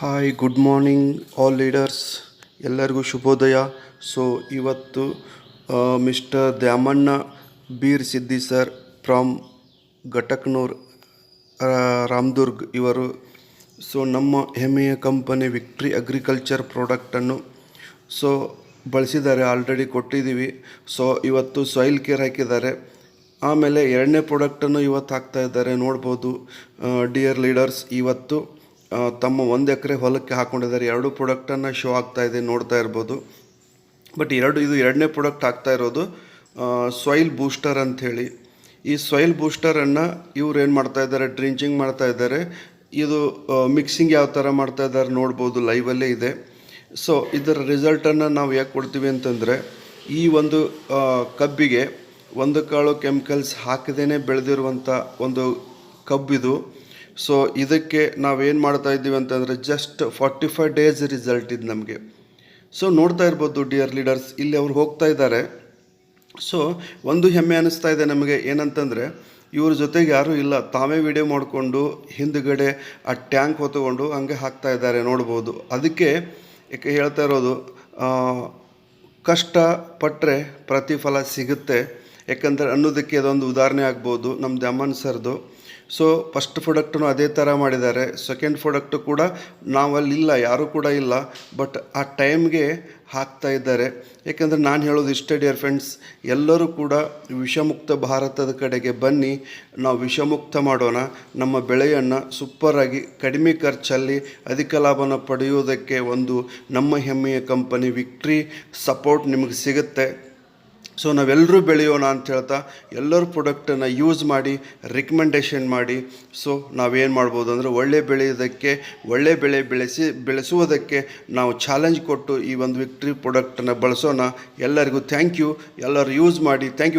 Hi good morning all leaders ಎಲ್ಲರಿಗೂ ಶುಭೋದಯ. So ಇವತ್ತು mister Dyamanna Bir Siddi sir from Ghataknur Ramdurg ಇವರು. So ನಮ್ಮ ಹೆಮ್ಮೆಯ ಕಂಪನಿ ವಿಕ್ಟ್ರಿ ಅಗ್ರಿಕಲ್ಚರ್ ಪ್ರಾಡಕ್ಟನ್ನು ಸೊ ಬಳಸಿದ್ದಾರೆ ಆಲ್ರೆಡಿ ಕೊಟ್ಟಿದ್ದೀವಿ. ಸೊ ಇವತ್ತು ಸಾಯಿಲ್ ಕೇರ್ ಹಾಕಿದ್ದಾರೆ. ಆಮೇಲೆ ಎರಡನೇ ಪ್ರಾಡಕ್ಟನ್ನು ಇವತ್ತು ಹಾಕ್ತಾ ಇದ್ದಾರೆ. ನೋಡ್ಬೋದು ಡಿಯರ್ ಲೀಡರ್ಸ್ ಇವತ್ತು ತಮ್ಮ ಒಂದು ಎಕರೆ ಹೊಲಕ್ಕೆ ಹಾಕ್ಕೊಂಡಿದ್ದಾರೆ ಎರಡು ಪ್ರಾಡಕ್ಟನ್ನು ಶೋ ಆಗ್ತಾ ಇದೆ, ನೋಡ್ತಾ ಇರ್ಬೋದು. ಬಟ್ ಎರಡು, ಇದು ಎರಡನೇ ಪ್ರಾಡಕ್ಟ್ ಆಗ್ತಾ ಇರೋದು ಸಾಯಿಲ್ ಬೂಸ್ಟರ್ ಅಂಥೇಳಿ. ಈ ಸಾಯಿಲ್ ಬೂಸ್ಟರನ್ನು ಇವ್ರು ಏನು ಮಾಡ್ತಾ ಇದ್ದಾರೆ? ಡ್ರಿಂಚಿಂಗ್ ಮಾಡ್ತಾ ಇದ್ದಾರೆ. ಇದು ಮಿಕ್ಸಿಂಗ್ ಯಾವ ಥರ ಮಾಡ್ತಾ ಇದ್ದಾರೆ ನೋಡ್ಬೋದು ಲೈವಲ್ಲೇ ಇದೆ. ಸೊ ಇದರ ರಿಸಲ್ಟನ್ನು ನಾವು ಯಾಕೆ ಕೊಡ್ತೀವಿ ಅಂತಂದರೆ, ಈ ಒಂದು ಕಬ್ಬಿಗೆ ಒಂದು ಕಾಳು ಕೆಮಿಕಲ್ಸ್ ಹಾಕದೇ ಬೆಳೆದಿರುವಂಥ ಒಂದು ಕಬ್ಬಿದು ಸೊ ಇದಕ್ಕೆ ನಾವೇನು ಮಾಡ್ತಾ ಇದ್ದೀವಿ ಅಂತಂದರೆ just forty five days result ಇದು ನಮಗೆ. ಸೊ ನೋಡ್ತಾ ಇರ್ಬೋದು ಡಿಯರ್ ಲೀಡರ್ಸ್ ಇಲ್ಲಿ ಅವ್ರು ಹೋಗ್ತಾ ಇದ್ದಾರೆ. ಸೊ ಒಂದು ಹೆಮ್ಮೆ ಅನ್ನಿಸ್ತಾ ಇದೆ ನಮಗೆ ಏನಂತಂದರೆ, ಇವ್ರ ಜೊತೆಗೆ ಯಾರೂ ಇಲ್ಲ. ತಾವೇ ವಿಡಿಯೋ ಮಾಡಿಕೊಂಡು, ಹಿಂದುಗಡೆ ಆ ಟ್ಯಾಂಕ್ ಹೊತ್ತುಕೊಂಡು ಹಂಗೆ ಹಾಕ್ತಾ ಇದ್ದಾರೆ, ನೋಡ್ಬೋದು. ಅದಕ್ಕೆ ಯಾಕೆ ಹೇಳ್ತಾ ಇರೋದು ಕಷ್ಟಪಟ್ಟರೆ ಪ್ರತಿಫಲ ಸಿಗುತ್ತೆ. ಯಾಕಂದರೆ ಅನ್ನೋದಕ್ಕೆ ಅದೊಂದು ಉದಾಹರಣೆ ಆಗ್ಬೋದು ನಮ್ಮ ದಮನ್ ಸರ್ದು. ಸೊ ಫಸ್ಟ್ ಪ್ರಾಡಕ್ಟನ್ನು ಅದೇ ಥರ ಮಾಡಿದ್ದಾರೆ. ಸೆಕೆಂಡ್ ಪ್ರಾಡಕ್ಟು ಕೂಡ ನಾವಲ್ಲಿಲ್ಲ, ಯಾರೂ ಕೂಡ ಇಲ್ಲ ಬಟ್ ಆ ಟೈಮ್ಗೆ ಹಾಕ್ತಾ ಇದ್ದಾರೆ. ಏಕೆಂದರೆ ನಾನು ಹೇಳೋದು ಇಷ್ಟೇ ಡಿಯರ್ ಫ್ರೆಂಡ್ಸ್ ಎಲ್ಲರೂ ಕೂಡ ವಿಷಮುಕ್ತ ಭಾರತದ ಕಡೆಗೆ ಬನ್ನಿ, ನಾವು ವಿಷಮುಕ್ತ ಮಾಡೋಣ, ನಮ್ಮ ಬೆಳೆಯನ್ನು ಸೂಪರಾಗಿ ಕಡಿಮೆ ಖರ್ಚಲ್ಲಿ ಅಧಿಕ ಲಾಭನ ಪಡೆಯುವುದಕ್ಕೆ ಒಂದು ನಮ್ಮ ಹೆಮ್ಮೆಯ ಕಂಪನಿ ವಿಕ್ಟ್ರಿ ಸಪೋರ್ಟ್ ನಿಮಗೆ ಸಿಗುತ್ತೆ. ಸೊ ನಾವೆಲ್ಲರೂ ಬೆಳೆಯೋಣ ಅಂತ ಹೇಳ್ತಾ ಎಲ್ಲರೂ ಪ್ರಾಡಕ್ಟನ್ನು ಯೂಸ್ ಮಾಡಿ ರಿಕಮೆಂಡೇಷನ್ ಮಾಡಿ ಸೊ ನಾವೇನು ಮಾಡ್ಬೋದು ಅಂದರೆ ಒಳ್ಳೆ ಬೆಳೆಯೋದಕ್ಕೆ, ಒಳ್ಳೆ ಬೆಳೆ ಬೆಳೆಸಿ, ಬೆಳೆಸುವುದಕ್ಕೆ ನಾವು ಚಾಲೆಂಜ್ ಕೊಟ್ಟು ಈ ಒಂದು ವಿಕ್ಟ್ರಿ ಪ್ರಾಡಕ್ಟನ್ನು ಬಳಸೋಣ. ಎಲ್ಲರಿಗೂ ಥ್ಯಾಂಕ್ ಯು ಎಲ್ಲರೂ ಯೂಸ್ ಮಾಡಿ ಥ್ಯಾಂಕ್ ಯು